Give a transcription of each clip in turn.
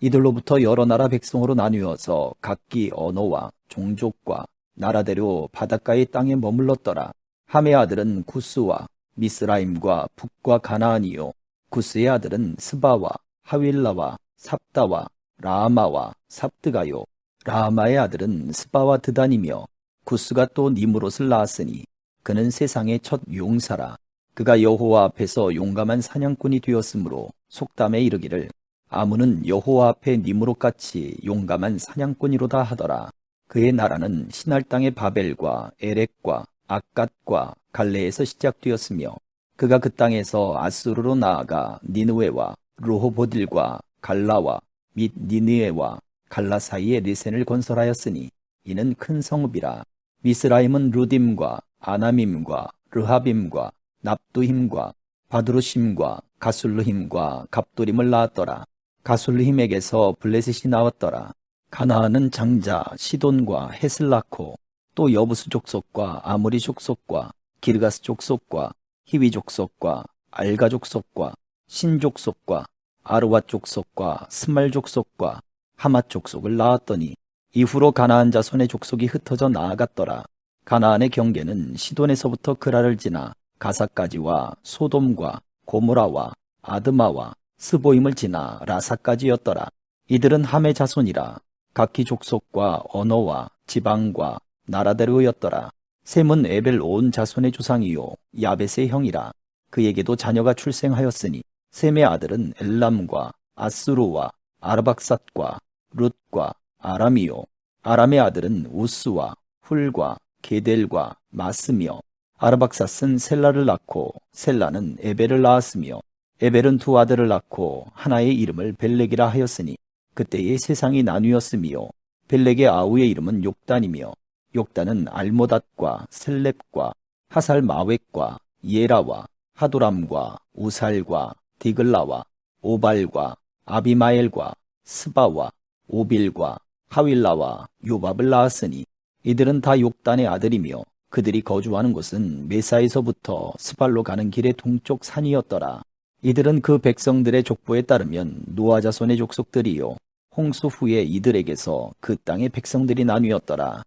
이들로부터 여러 나라 백성으로 나뉘어서 각기 언어와 종족과 나라대로 바닷가의 땅에 머물렀더라. 함의 아들은 구스와 미스라임과 북과 가나안이요. 구스의 아들은 스바와 하윌라와 삽다와 라마와 삽드가요. 라마의 아들은 스바와 드단이며 구스가 또 니무롯을 낳았으니 그는 세상의 첫 용사라. 그가 여호와 앞에서 용감한 사냥꾼이 되었으므로 속담에 이르기를 아무는 여호와 앞에 니무롯같이 용감한 사냥꾼이로다 하더라. 그의 나라는 신할 땅의 바벨과 에렉과 아갓과 갈레에서 시작되었으며 그가 그 땅에서 아수르로 나아가 니느웨와 루호보딜과 갈라와 및 니느웨와 갈라 사이에 리센을 건설하였으니 이는 큰 성읍이라. 미스라임은 루딤과 아나밈과 르하빔과 납두힘과 바드루심과 가술르힘과 갑도림을 낳았더라. 가술르힘에게서 블레셋이 나왔더라. 가나안은 장자 시돈과 낳고 또 여부스 족속과 아무리 족속과 기르가스 족속과 히위 족속과 알가 족속과 신 족속과 아르와 족속과 스말 족속과 하맛 족속을 낳았더니 이후로 가나안 자손의 족속이 흩어져 나아갔더라. 가나안의 경계는 시돈에서부터 그라를 지나 가사까지와 소돔과 고모라와 아드마와 스보임을 지나 라사까지였더라. 이들은 함의 자손이라 각기 족속과 언어와 지방과 나라대로였더라. 셈은 에벨 온 자손의 조상이요 야벳의 형이라. 그에게도 자녀가 출생하였으니 셈의 아들은 엘람과 아스루와 아르박삿과 룻과 아람이요 아람의 아들은 우스와 훌과 게델과 마스며 아르박삿은 셀라를 낳고 셀라는 에벨을 낳았으며 에벨은 두 아들을 낳고 하나의 이름을 벨렉이라 하였으니 그때의 세상이 나뉘었으며 벨렉의 아우의 이름은 욕단이며 욕단은 알모닷과 셀렙과 하살 마웻과 예라와 하도람과 우살과 디글라와 오발과 아비마엘과 스바와 오빌과 하윌라와 요밥을 낳았으니 이들은 다 욕단의 아들이며 그들이 거주하는 곳은 메사에서부터 스발로 가는 길의 동쪽 산이었더라. 이들은 그 백성들의 족보에 따르면 노아 자손의 족속들이요 홍수 후에 이들에게서 그 땅의 백성들이 나뉘었더라.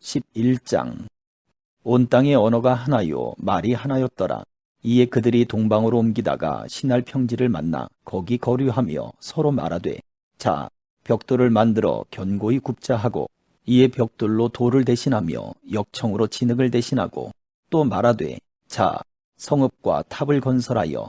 11장 온 땅의 언어가 하나요 말이 하나였더라. 이에 그들이 동방으로 옮기다가 신할 평지를 만나 거기 거류하며 서로 말하되 자 벽돌을 만들어 견고히 굽자 하고 이에 벽돌로 돌을 대신하며 역청으로 진흙을 대신하고 또 말하되 자 성읍과 탑을 건설하여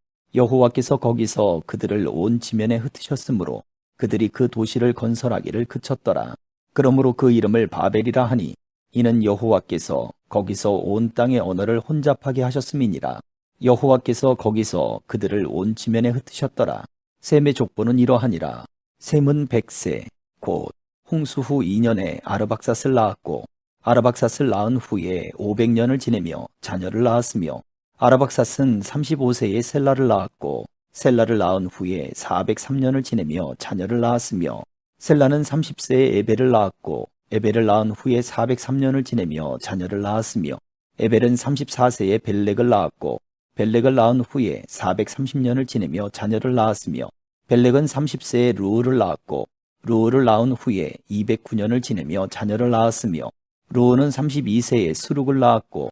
여호와께서 거기서 그들을 온 지면에 흩으셨으므로 그들이 그 도시를 건설하기를 그쳤더라. 그러므로 그 이름을 바벨이라 하니 이는 여호와께서 거기서 온 땅의 언어를 혼잡하게 하셨음이니라. 여호와께서 거기서 그들을 온 지면에 흩으셨더라. 셈의 족보는 이러하니라. 셈은 백세 곧 홍수 후 2년에 아르박삿을 낳았고 아르박삿을 낳은 후에 500년을 지내며 자녀를 낳았으며 아르박삿은 35세에 셀라를 낳았고 셀라를 낳은 후에 403년을 지내며 자녀를 낳았으며 셀라는 30세에 에벨을 낳았고 에벨을 낳은 후에 403년을 지내며 자녀를 낳았으며 에벨은 34세에 벨렉을 낳았고 벨렉을 낳은 후에 430년을 지내며 자녀를 낳았으며 벨렉은 30세에 루우를 낳았고 루우를 낳은 후에 209년을 지내며 자녀를 낳았으며 루우는 32세에 수룩을 낳았고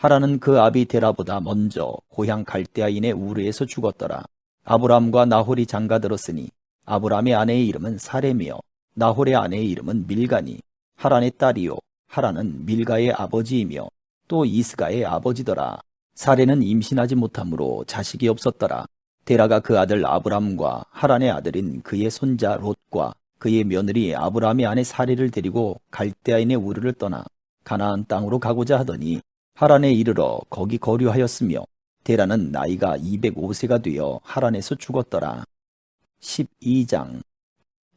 하란은 그 아비 데라보다 먼저 고향 갈대아인의 우르에서 죽었더라. 아브람과 나홀이 장가들었으니 아브람의 아내의 이름은 사레며 나홀의 아내의 이름은 밀가니 하란의 딸이요 하란은 밀가의 아버지이며 또 이스가의 아버지더라. 사레는 임신하지 못하므로 자식이 없었더라. 데라가 그 아들 아브람과 하란의 아들인 그의 손자 롯과 그의 며느리 아브람의 아내 사레를 데리고 갈대아인의 우르를 떠나 가나안 땅으로 가고자 하더니 하란에 이르러 거기 거류하였으며 데라는 나이가 205세가 되어 하란에서 죽었더라. 12장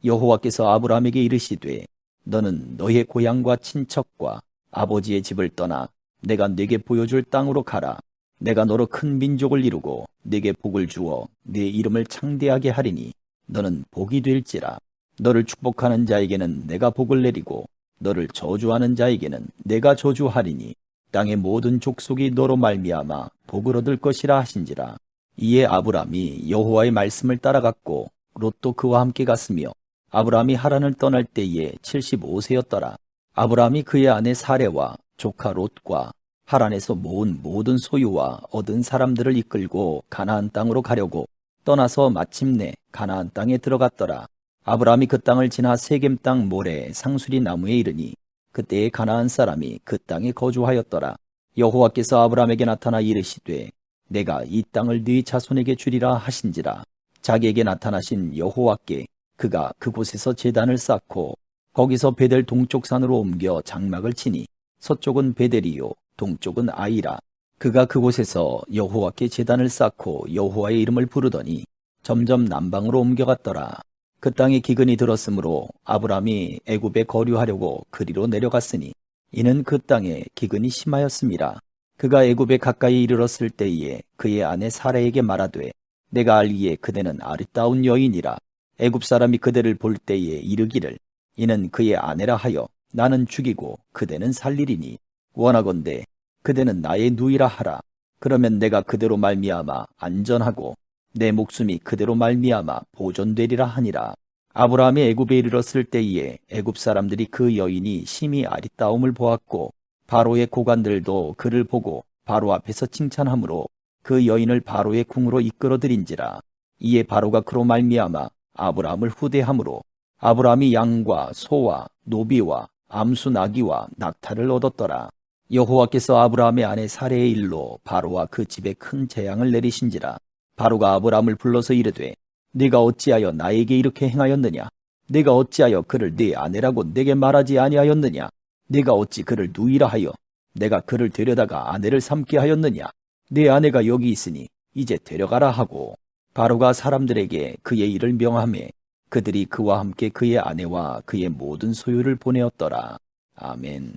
여호와께서 아브라함에게 이르시되 너는 너의 고향과 친척과 아버지의 집을 떠나 내가 네게 보여줄 땅으로 가라. 내가 너로 큰 민족을 이루고 네게 복을 주어 네 이름을 창대하게 하리니 너는 복이 될지라. 너를 축복하는 자에게는 내가 복을 내리고 너를 저주하는 자에게는 내가 저주하리니 땅의 모든 족속이 너로 말미암아 복을 얻을 것이라 하신지라. 이에 아브람이 여호와의 말씀을 따라갔고 롯도 그와 함께 갔으며 아브람이 하란을 떠날 때에 75세였더라. 아브람이 그의 아내 사레와 조카 롯과 하란에서 모은 모든 소유와 얻은 사람들을 이끌고 가나안 땅으로 가려고 떠나서 마침내 가나안 땅에 들어갔더라. 아브람이 그 땅을 지나 세겜 땅 모래 상수리 나무에 이르니 그때에 가나안 사람이 그 땅에 거주하였더라. 여호와께서 아브람에게 나타나 이르시되 내가 이 땅을 네 자손에게 주리라 하신지라. 자기에게 나타나신 여호와께 그가 그곳에서 제단을 쌓고 거기서 베델 동쪽 산으로 옮겨 장막을 치니 서쪽은 베델이요 동쪽은 아이라. 그가 그곳에서 여호와께 제단을 쌓고 여호와의 이름을 부르더니 점점 남방으로 옮겨갔더라. 그 땅에 기근이 들었으므로 아브람이 애굽에 거류하려고 그리로 내려갔으니 이는 그 땅에 기근이 심하였음이라. 그가 애굽에 가까이 이르렀을 때에 그의 아내 사라에게 말하되 내가 알기에 그대는 아리따운 여인이라. 애굽 사람이 그대를 볼 때에 이르기를 이는 그의 아내라 하여 나는 죽이고 그대는 살리리니 원하건대 그대는 나의 누이라 하라. 그러면 내가 그대로 말미암아 안전하고 내 목숨이 그대로 말미암아 보존되리라 하니라. 아브라함이 애굽에 이르렀을 때에 애굽 사람들이 그 여인이 심히 아리따움을 보았고 바로의 고관들도 그를 보고 바로 앞에서 칭찬하므로 그 여인을 바로의 궁으로 이끌어들인지라. 이에 바로가 그로 말미암아 아브라함을 후대함으로 아브라함이 양과 소와 노비와 암수 나귀와 낙타를 얻었더라. 여호와께서 아브라함의 아내 사레의 일로 바로와 그 집에 큰 재앙을 내리신지라. 바로가 아브라함을 불러서 이르되 네가 어찌하여 나에게 이렇게 행하였느냐? 네가 어찌하여 그를 네 아내라고 내게 말하지 아니하였느냐? 네가 어찌 그를 누이라 하여 내가 그를 데려다가 아내를 삼게 하였느냐? 네 아내가 여기 있으니 이제 데려가라 하고 바로가 사람들에게 그의 일을 명함에 그들이 그와 함께 그의 아내와 그의 모든 소유를 보내었더라. 아멘.